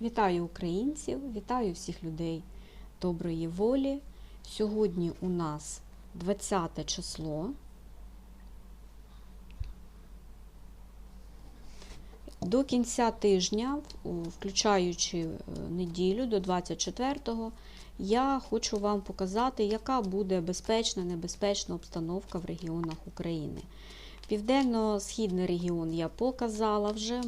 Вітаю українців, вітаю всіх людей доброї волі. Сьогодні у нас 20 число. До кінця тижня, включаючи е, неділю до 24-го, я хочу вам показати, яка буде безпечна, небезпечна обстановка в регіонах України. Південно-східний регіон я показала вже,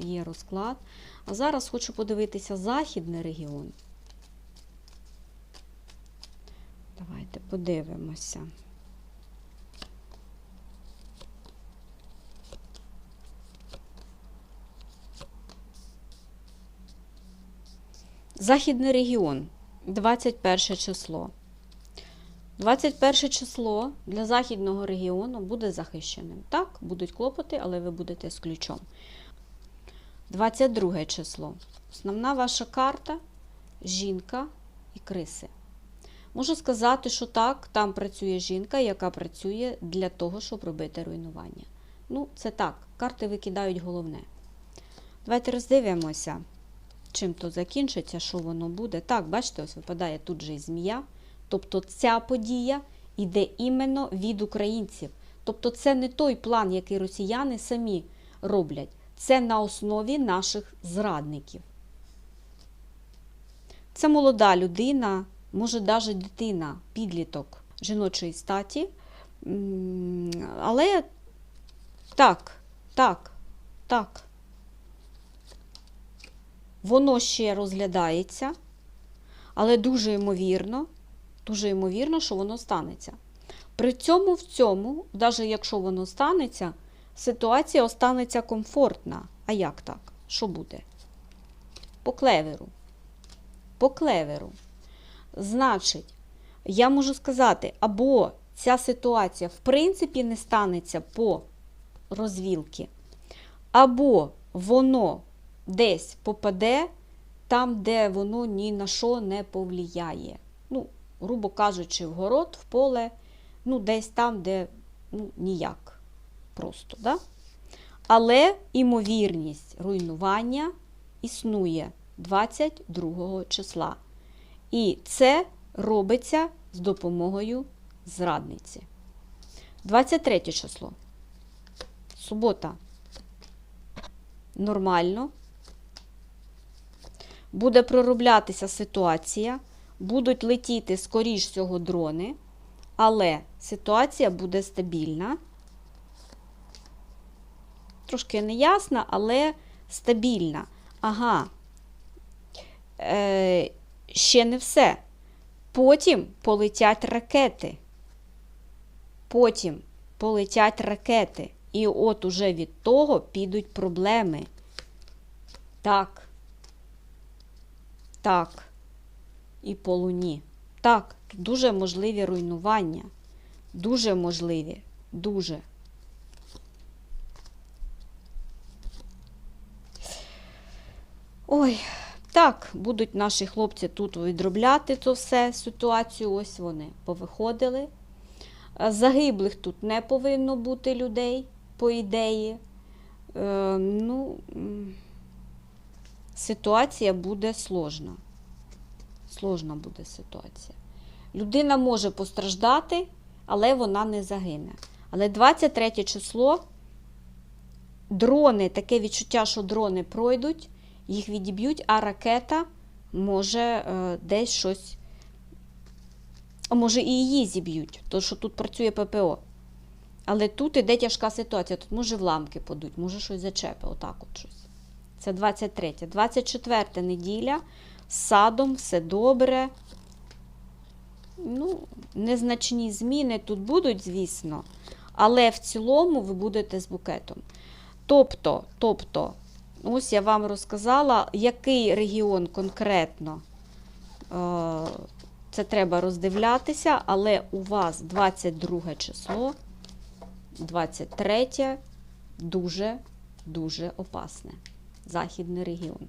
є розклад. А зараз хочу подивитися західний регіон. Давайте подивимося. Західний регіон, 21 число. 21 число для західного регіону буде захищеним. Так, будуть клопоти, але ви будете з ключом. 22 число. Основна ваша карта жінка і криси. Можу сказати, що так, там працює жінка, яка працює для того, щоб робити руйнування. Ну, це так, карти викидають головне. Давайте роздивимося, чим то закінчиться, що воно буде. Так, бачите, ось випадає тут же і змія. Тобто ця подія йде іменно від українців. Тобто це не той план, який росіяни самі роблять. Це на основі наших зрадників. Це молода людина, може навіть дитина, підліток жіночої статі. Але так, так, так. Воно ще розглядається, але дуже ймовірно, дуже ймовірно, що воно станеться. При цьому в цьому, навіть якщо воно станеться, ситуація останеться комфортна. А як так? Що буде? По клеверу. По клеверу. Значить, я можу сказати, або ця ситуація в принципі не станеться по розвілки, або воно десь попаде там, де воно ні на що не повлияє. Ну, грубо кажучи, в город, в поле, ну, десь там, де ну, ніяк. Просто, да? Але імовірність руйнування існує 22 числа. І це робиться з допомогою зрадниці. 23 число. Субота. Нормально. Буде пророблятися ситуація, будуть летіти, скоріш всього, дрони, але ситуація буде стабільна. Трошки неясна, але стабільна. Ага. Е, ще не все. Потім полетять ракети. Потім полетять ракети. І от уже від того підуть проблеми. Так. Так. І по луні. Так, дуже можливі руйнування. Дуже можливі. Дуже. Ой, так, будуть наші хлопці тут відробляти це все ситуацію. Ось вони повиходили. Е, Загиблих тут не повинно бути людей, по ідеї. Е, ну, ситуація буде сложна. Сложна буде ситуація. Людина може постраждати, але вона не загине. Але 23 число дрони, таке відчуття, що дрони пройдуть, їх відіб'ють, а ракета може е, десь щось. А може і її зіб'ють, тому що тут працює ППО. Але тут іде тяжка ситуація. Тут може вламки падуть, може щось зачепи, отак от щось. Це 23. 24 неділя. З садом все добре. Ну, незначні зміни тут будуть, звісно, але в цілому ви будете з букетом. Тобто, тобто, ось я вам розказала, який регіон конкретно. Е, Це треба роздивлятися, але у вас 22 число, 23 дуже-дуже опасне. Західний регіон.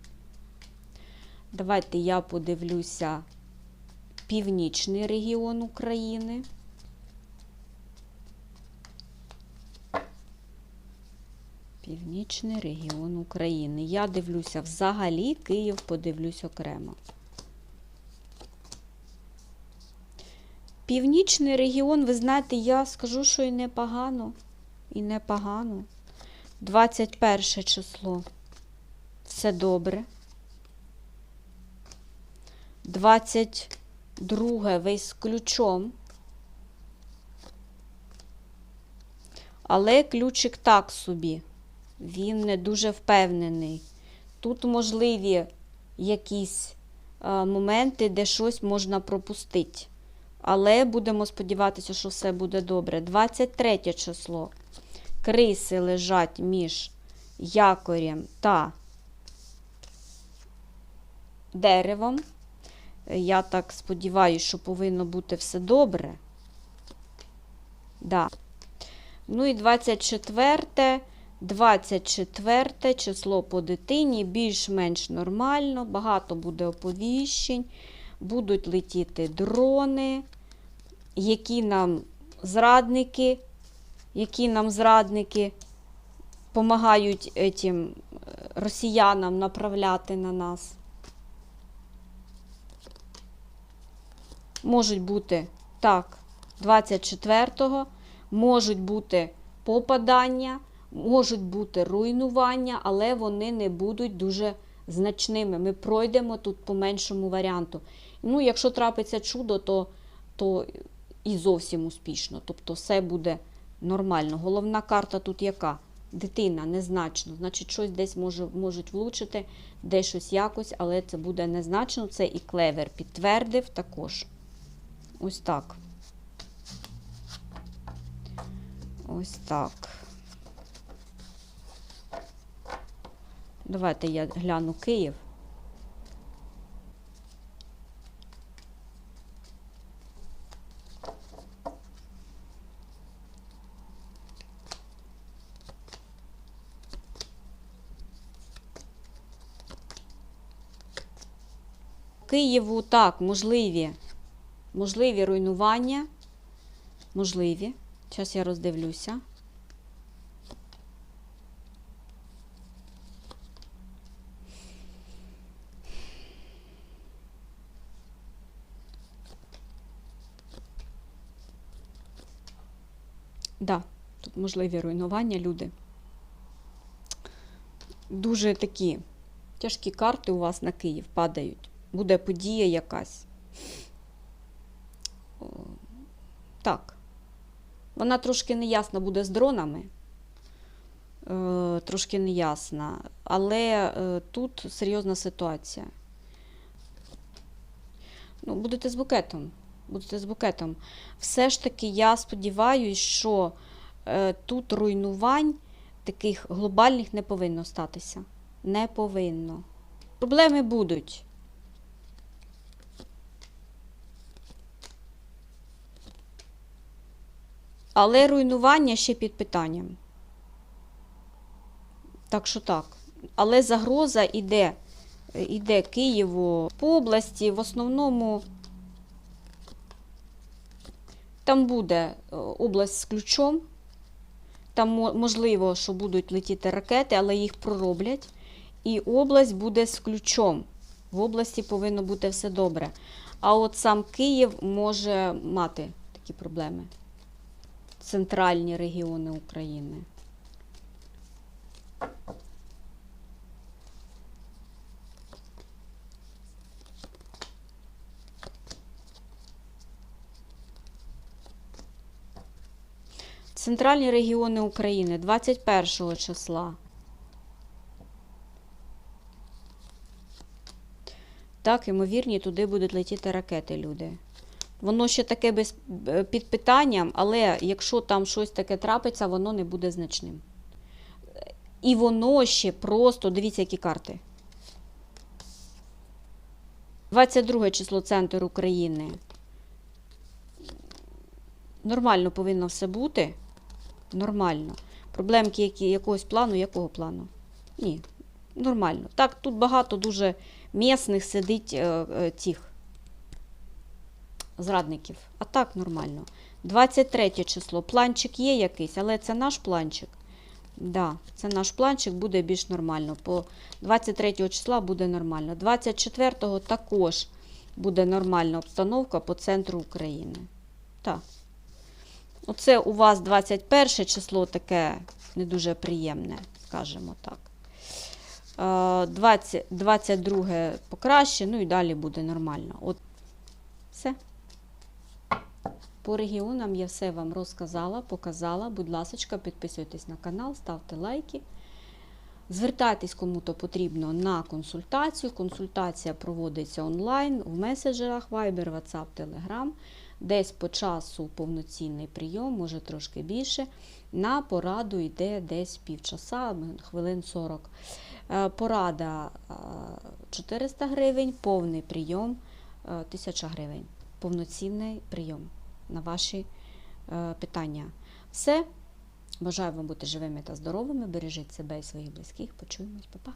Давайте я подивлюся північний регіон України. Північний регіон України. Я дивлюся взагалі, Київ подивлюсь окремо. Північний регіон, ви знаєте, я скажу, що і непогано. І непогано. 21 число. Все добре. 22 весь з ключом. Але ключик так собі. Він не дуже впевнений. Тут можливі якісь е, моменти, де щось можна пропустити. Але будемо сподіватися, що все буде добре. 23 число. Криси лежать між якорем та деревом. Я так сподіваюся, що повинно бути все добре. Да. Ну і 24, 24 число по дитині більш-менш нормально, багато буде оповіщень, будуть летіти дрони, які нам зрадники, які нам зрадники допомагають етім е, росіянам направляти на нас. Можуть бути так, 24-го, можуть бути попадання, можуть бути руйнування, але вони не будуть дуже значними. Ми пройдемо тут по меншому варіанту. Ну, якщо трапиться чудо, то, то і зовсім успішно. Тобто все буде нормально. Головна карта тут яка? Дитина незначно. Значить, щось десь може, можуть влучити, десь щось якось, але це буде незначно. Це і клевер підтвердив також. Ось так. Ось так. Давайте я гляну Київ. Києву так, можливі. Можливі руйнування. Можливі. Зараз я роздивлюся. Да, тут можливі руйнування, люди. Дуже такі тяжкі карти у вас на Київ падають. Буде подія якась. О, Так. Вона трошки неясна буде з дронами. Е, трошки неясна. Але е, тут серйозна ситуація. Ну, будете з букетом. Будете з букетом. Все ж таки, я сподіваюся, що е, тут руйнувань таких глобальних не повинно статися. Не повинно. Проблеми будуть. Але руйнування ще під питанням. Так що так. Але загроза йде, йде Києву по області, в основному там буде е, область з ключом. Там можливо, що будуть летіти ракети, але їх пророблять. І область буде з ключом. В області повинно бути все добре. А от сам Київ може мати такі проблеми центральні регіони України. Центральні регіони України 21 числа. Так, ймовірні, туди будуть летіти ракети, люди. Воно ще таке без, е, під питанням, але якщо там щось таке трапиться, воно не буде значним. І воно ще просто, дивіться, які карти. 22 число Центр України. Нормально повинно все бути. Нормально. Проблемки які, якогось плану, якого плану? Ні, нормально. Так, тут багато дуже місних сидить е, е, тих зрадників. А так нормально. 23 число. Планчик є якийсь, але це наш планчик. Да, це наш планчик буде більш нормально. По 23 числа буде нормально. 24-го також буде нормальна обстановка по центру України. Так. Оце у вас 21 число таке не дуже приємне, скажімо так. Е, 20, 22 покраще, ну і далі буде нормально. От все. По регіонам я все вам розказала, показала. Будь ласка, підписуйтесь на канал, ставте лайки. Звертайтесь кому-то потрібно на консультацію. Консультація проводиться онлайн в меседжерах Viber, WhatsApp, Telegram. Десь по часу повноцінний прийом, може трошки більше. На пораду йде десь півчаса, хвилин 40. Е, Порада е, 400 гривень, повний прийом е, 1000 гривень. Повноцінний прийом на ваші е, питання. Все. Бажаю вам бути живими та здоровими. Бережіть себе і своїх близьких. Почуємось, Па-па.